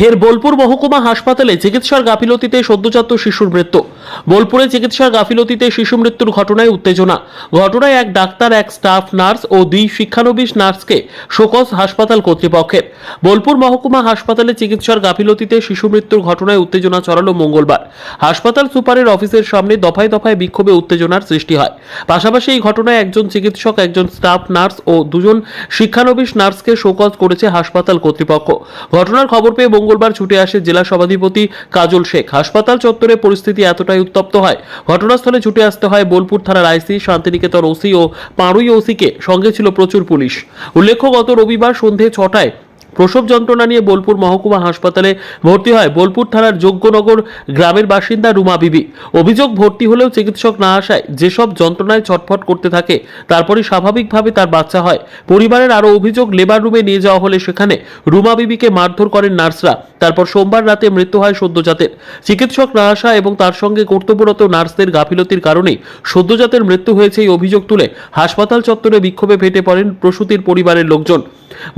ফের বোলপুর মহকুমা হাসপাতালে চিকিৎসার গাফিলতিতে সদ্যজাত শিশুর মৃত্যু। বোলপুরে চিকিৎসার গাফিলতিতে শিশু মৃত্যুর ঘটনায় উত্তেজনা। ঘটনায় এক ডাক্তার, এক স্টাফ নার্স ও দুই শিক্ষানবিশ নার্সকে শোকজ হাসপাতাল কর্তৃপক্ষের। বোলপুর মহকুমা হাসপাতালে চিকিৎসার গাফিলতিতে শিশু মৃত্যুর ঘটনায় উত্তেজনা ছড়ালো মঙ্গলবার। হাসপাতাল সুপারের অফিসের সামনে দফায় দফায় বিক্ষোভে উত্তেজনার সৃষ্টি হয়। পাশাপাশি এই ঘটনায় একজন চিকিৎসক, একজন স্টাফ নার্স ও দুজন শিক্ষানবিশ নার্সকে শোকজ করেছে হাসপাতাল কর্তৃপক্ষ। ঘটনার খবর পেয়ে মঙ্গলবার ছুটে আসে জেলা সভাধিপতি কাজল শেখ। হাসপাতাল চত্বরে পরিস্থিতি এতটাই উত্তপ্ত হয়। ঘটনাস্থলে ছুটে আসতে হয় বোলপুর থানার আইসি, শান্তিনিকেতন ওসি ও পাঁড়ুই ওসিকে। সঙ্গে ছিল প্রচুর পুলিশ। উল্লেখ্য, গত রবিবার সন্ধে ছটায় প্রসব যন্ত্রণা নিয়ে বোলপুর মহকুমা হাসপাতালে ভর্তি হয় বোলপুর থানার যোগ্যনগর গ্রামের বাসিন্দা রুমা বিবি। অভিযোগ, ভর্তি হলেও চিকিৎসক না আসায় যেসব যন্ত্রণায় ছটফট করতে থাকে তারপরে স্বাভাবিকভাবে তার বাচ্চা হয়। পরিবারের আরও অভিযোগ, লেবার রুমে নিয়ে যাওয়া হলে সেখানে রুমা বিবিকে মারধর করেন নার্সরা। তারপর সোমবার রাতে মৃত্যু হয় সদ্যজাতের। চিকিৎসক না আসা এবং তার সঙ্গে কর্তব্যরত নার্সদের গাফিলতির কারণেই সদ্যজাতের মৃত্যু হয়েছে এই অভিযোগ তুলে হাসপাতাল চত্বরে বিক্ষোভে ফেটে পড়েন প্রসূতির পরিবারের লোকজন।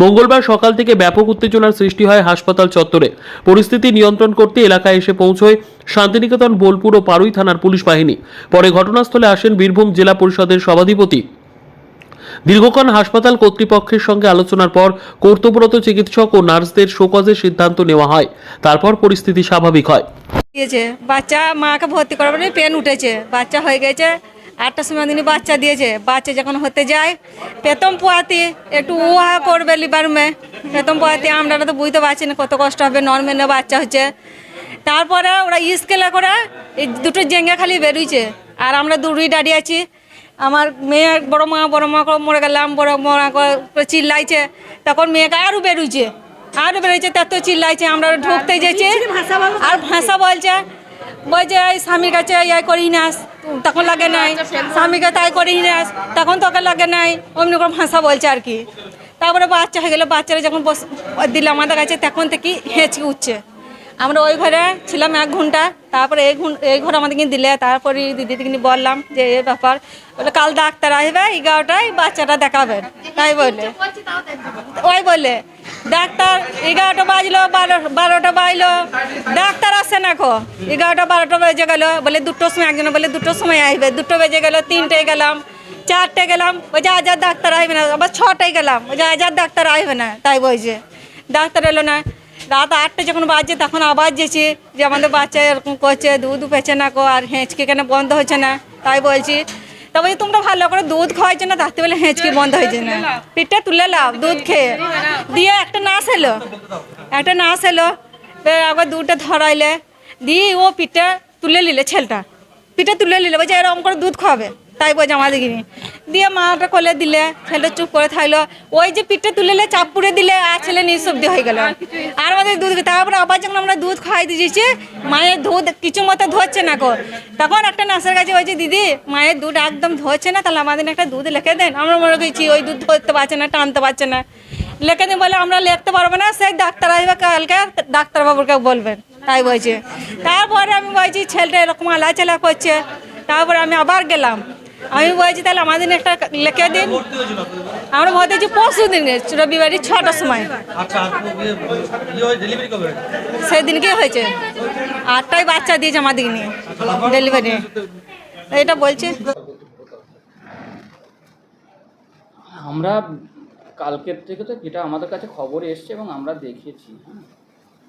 মঙ্গলবার সকাল থেকে ব্যাপক উত্তেজনার সৃষ্টি হয় হাসপাতাল চত্বরে। পরিস্থিতি নিয়ন্ত্রণ করতে এলাকায় এসে পৌঁছয় শান্তিনিকেতন, বোলপুর ও পারুই থানার পুলিশ বাহিনী। পরে ঘটনাস্থলে আসেন বীরভূম জেলা পরিষদের সভাধিপতি। দীর্ঘক্ষণ হাসপাতাল কর্তৃপক্ষের সঙ্গে আলোচনার পর কর্তব্যরত চিকিৎসক ও নার্সদের শোকজের সিদ্ধান্ত নেওয়া হয়। তারপর পরিস্থিতি স্বাভাবিক হয়। বাচ্চা মাকে ভর্তি করার পেন উঠেছে, বাচ্চা হয়ে গেছে আটটার সময় দিনই বাচ্চা দিয়েছে। বাচ্চা যখন হতে যায় প্রথম পোয়াতি একটু উহা করবে লিবার মে। প্রথম পোয়াতি আমরা তো বুঝতে পারছি না কত কষ্ট হবে নর্মেলে বাচ্চা হচ্ছে। তারপরে ওরা স্কেলে করে এই দুটো জেঙ্গে খালি বেরোইছে। আর আমরা দূরই দাঁড়িয়ে আছি। আমার মেয়ে বড় মা বড় মা করে মরে গেলাম বড় মা করে চিল্লাইছে। তখন মেয়েকে আরও বেরোইছে। আরও বেরোইছে তত চিল্লাইছে আমরা ঢুকতে যেছি আর ভাষা বলছে বলছে এই স্বামীর কাছে ইয়াই করি নাস তখন লাগে নাই। স্বামীকে তাই করি নাস তখন তোকে লাগে নাই। অমনি করে ভাষা বলছে আর কি। তারপরে বাচ্চা হয়ে গেলে, বাচ্চারা যখন বস দিল আমাদের কাছে, তখন থেকে হেঁচকে উঠছে। আমরা ওই ঘরে ছিলাম এক ঘণ্টা, তারপরে এই এই ঘরে আমাদেরকে দিলে, তারপরে দিদিকে বললাম যে, এ ব্যাপার। বলে, কাল ডাক্তার আসবে, এগারোটায় বাচ্চাটা দেখাবেন। তাই বলে। ওই বলে, ডাক্তার, এগারোটা বাজলো, বারো বারোটা বাজলো। ডাক্তার আসে না খো এগারোটা, বারোটা বেজে গেলো। বলে, দুটোর সময় একজন বলে, দুটোর সময় আসবে। দুটো বেজে গেলো তিনটে গেলাম চারটে গেলাম। ওই যে আজাদ ডাক্তার আসবে না। আবার ছটায় গেলাম। ওই যে আজাদ ডাক্তার আসবে না। তাই বলছে। ডাক্তার এলো না। রাত আটটা যখন বাজছে তখন আবার যেছি যে আমাদের বাচ্চা এরকম করছে দুধ পেছে না কো আর হেঁচকে কেন বন্ধ হচ্ছে না? তাই বলছি তবে তোমরা ভালো করে দুধ খাওয়াইছো না তাতে বলে হেঁচকি বন্ধ হয়েছে না। পিঠটা তুলে লাও দুধ খেয়ে। দিয়ে একটা নাচ এলো। একটা নাচ এলো। আবার দুধটা ধরাইলে। দিয়ে ও পিঠটা তুলে নিলে ছেলেটা। পিঠে তুলে নিলে বলছে এরকম করে দুধ খাওয়াবে। তাই বলছে আমাদের কিনে দিয়ে মাটা কোলে দিলে ছেলেটা চুপ করে থাকল। ওই যে পিঠটা তুলে নিলে চাপ পুড়ে দিলে আর ছেলে নিঃশব্দ হয়ে গেল। আর আমাদের দুধ তারপরে আবার যখন আমরা দুধ খাওয়াই দিয়েছি মায়ের দুধ কিছু মতো ধরছে না গো। তখন একটা নার্সের কাছে বলছে দিদি মায়ের দুধ একদম ধরছে না তাহলে আমাদের একটা দুধ লেখে দেন। আমরা মনে করছি ওই দুধ ধরতে পারছে না টানতে পারছে না। লিখে দিন বলে আমরা লিখতে পারব না সেই ডাক্তার আসবে কালকে ডাক্তারবাবুকে বলবেন। তাই বলছে। তারপরে আমি বলছি ছেলেটা এরকম আলাচলা করছে। তারপরে আমি আবার গেলাম। আমি বলছি তাহলে আমাদের একটা লিখে দিন। আমরা ভর্তি হয়েছি পরশু দিন রবিবারই ছটার সময়। আচ্ছা ইয়ে হয় ডেলিভারি কবে হয়? সেদিনকে হয়েছে। আটটায় বাচ্চা দিয়েছে আমাদের নিয়ে ডেলিভারি এটা বলছে। আমরা কালকের থেকে তো যেটা আমাদের কাছে খবর এসছে এবং আমরা দেখেছি হ্যাঁ।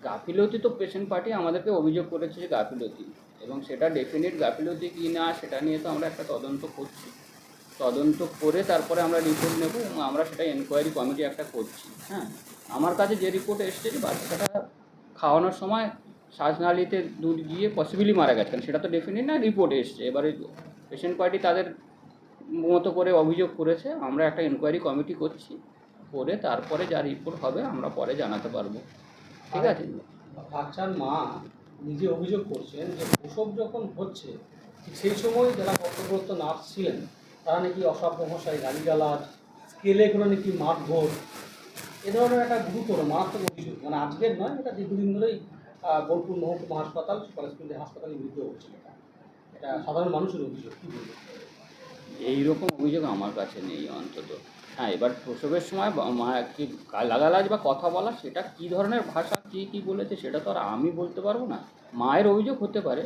গাফিলতি তো পেশেন্ট পার্টি আমাদেরকে অভিযোগ করেছে যে গাফিলতি। এবং সেটা ডেফিনেট গাফিলতি কি না সেটা নিয়ে তো আমরা একটা তদন্ত করছি। তদন্ত করে তারপরে আমরা রিপোর্ট নেব এবং আমরা সেটা এনকোয়ারি কমিটি একটা করছি হ্যাঁ। আমার কাছে যে রিপোর্ট এসছে যে বাচ্চাটা খাওয়ানোর সময় শ্বাসনালীতে দুধ গিয়ে পসিবিলি মারা গেছেন সেটা তো ডেফিনেট না রিপোর্ট এসছে। এবারে পেশেন্ট পার্টি তাদের মতো করে অভিযোগ করেছে আমরা একটা এনকোয়ারি কমিটি করছি করে তারপরে যা রিপোর্ট হবে আমরা পরে জানাতে পারব। ঠিক আছে? বাচ্চার মা নিজে অভিযোগ করছেন যে প্রসব যখন হচ্ছে সেই সময় যারা কর্তব্যরত নার্স ছিলেন, তারা নাকি অসভ্য ভাষায় গালিগালাজ, স্কেলে করে নাকি মারধর, এ ধরনের একটা গুরুতর মারাত্মক অভিযোগ। মানে আজকের নয়, এটা দীর্ঘদিন ধরেই বোলপুর মহকুমা হাসপাতাল কলেজপুরের হাসপাতালে বিরুদ্ধে হচ্ছে এটা। এটা সাধারণ মানুষের অভিযোগ, কী বলব এইরকম অভিযোগ আমার কাছে নেই অন্তত। হ্যাঁ এবার প্রসবের সময় মা কি গালাগালাজ বা কথা বলা সেটা কি ধরনের ভাষা কে কি বলেছে সেটা তো আর আমি বলতে পারব না। মায়ের অভিযোগ হতে পারে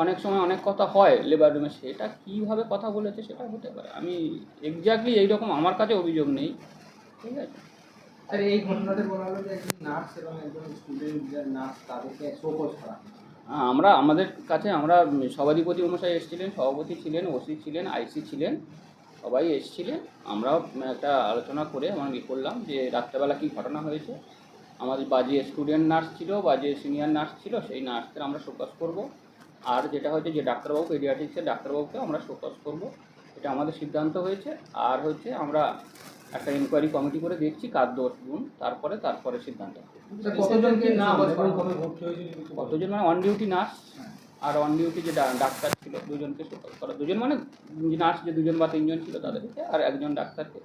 অনেক সময় অনেক কথা হয় লেবার রুমে সেটা কীভাবে কথা বলেছে সেটা হতে পারে। আমি এক্স্যাক্টলি এইরকম আমার কাছে অভিযোগ নেই ঠিক আছে? স্যার এই ঘটনাতে বলা হলো যে একজন নার্স এবং একজন স্টুডেন্ট নার্স তাদেরকে শোকজ করা হ্যাঁ, আমরা আমাদের কাছে আমরা সভাধিপতি মশাই এসেছিলেন সভাপতি ছিলেন ওসি ছিলেন আইসি ছিলেন। সবাই এসেছিলেন। আমরাও একটা আলোচনা করে আমরা ই করলাম যে রাত্রেবেলা কী ঘটনা হয়েছে। আমাদের বাজে স্টুডেন্ট নার্স ছিল বাজে সিনিয়র নার্স ছিল সেই নার্সদের আমরা শোকাস করব। আর যেটা হচ্ছে যে ডাক্তারবাবু পেডিয়াট্রিক্সের ডাক্তারবাবুকে আমরা শোকাস করব। এটা আমাদের সিদ্ধান্ত হয়েছে। আর হচ্ছে আমরা একটা ইনকোয়ারি কমিটি করে দেখছি কার দোষ গুণ তারপরে তারপরে সিদ্ধান্ত। কতজন মানে অন ডিউটি নার্স। আর অন ডিউটি যে ডাক্তার ছিল দুজনকে ফোকাস করা। দুজন মানে নার্স যে দুজন বা তিনজন ছিল তাদেরকে আর একজন ডাক্তারকে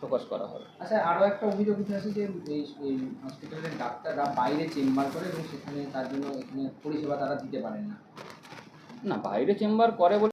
ফোকাস করা হবে। আচ্ছা আরও একটা অভিযোগ উঠে আসে যে এই এই হসপিটালের ডাক্তাররা বাইরে চেম্বার করে এবং সেখানে তার জন্য এখানে পরিষেবা তারা দিতে পারেন না। না বাইরে চেম্বার করে বলে